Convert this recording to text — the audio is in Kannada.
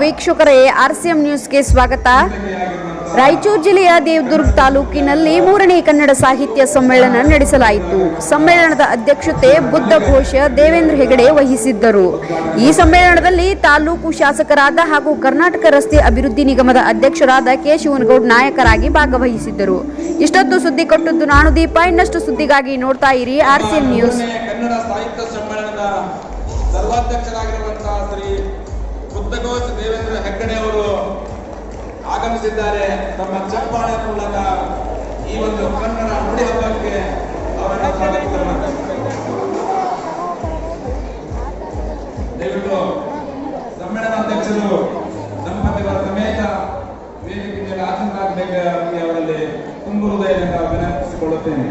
ವೀಕ್ಷಕರೇ, ಆರ್ಸಿಎಂ ನ್ಯೂಸ್ಗೆ ಸ್ವಾಗತ. ರಾಯಚೂರು ಜಿಲ್ಲೆಯ ದೇವದುರ್ಗ ತಾಲೂಕಿನಲ್ಲಿ ಮೂರನೇ ಕನ್ನಡ ಸಾಹಿತ್ಯ ಸಮ್ಮೇಳನ ನಡೆಸಲಾಯಿತು. ಸಮ್ಮೇಳನದ ಅಧ್ಯಕ್ಷತೆ ಬುದ್ಧ ಘೋಷ ದೇವೇಂದ್ರ ಹೆಗಡೆ ವಹಿಸಿದ್ದರು. ಈ ಸಮ್ಮೇಳನದಲ್ಲಿ ತಾಲೂಕು ಶಾಸಕರಾದ ಹಾಗೂ ಕರ್ನಾಟಕ ರಸ್ತೆ ಅಭಿವೃದ್ಧಿ ನಿಗಮದ ಅಧ್ಯಕ್ಷರಾದ ಕೆ ಶಿವನಗೌಡ್ ನಾಯಕರಾಗಿ ಭಾಗವಹಿಸಿದ್ದರು. ಇಷ್ಟೊತ್ತು ಸುದ್ದಿ ಕೊಟ್ಟದ್ದು ನಾನು ದೀಪ. ಇನ್ನಷ್ಟು ಸುದ್ದಿಗಾಗಿ ನೋಡ್ತಾ ಇರಿ ನ್ಯೂಸ್. ಮೂರನೇ ಕನ್ನಡ ಸಾಹಿತ್ಯ ಸಮ್ಮೇಳನದ ಸರ್ವಾಧ್ಯಕ್ಷರಾಗಿರುವಂತಹ ಶ್ರೀ ಹೆಗ್ಗಡೆ ಅವರು ಆಗಮಿಸಿದ್ದಾರೆ. ತಮ್ಮ ಚಪ್ಪಾಳೆ ಮೂಲಕ ಈ ಒಂದು ಕನ್ನಡ ನುಡಿ ಹಬ್ಬಕ್ಕೆ ಅವರನ್ನು ಸ್ವಾಗತ ದಯವಿಟ್ಟು ಸಮ್ಮೇಳನ ಅಧ್ಯಕ್ಷರು ದಂಪತಿಗಳ ಸಮೇತ ವೇದಿಕೆ ಮೇಲೆ ಆಸೀನರಾಗಬೇಕಾಗಿ ಅವರಲ್ಲಿ ತುಂಬ ಹೃದಯದಿಂದ ವಿನಂತಿಸಿಕೊಳ್ಳುತ್ತೇನೆ.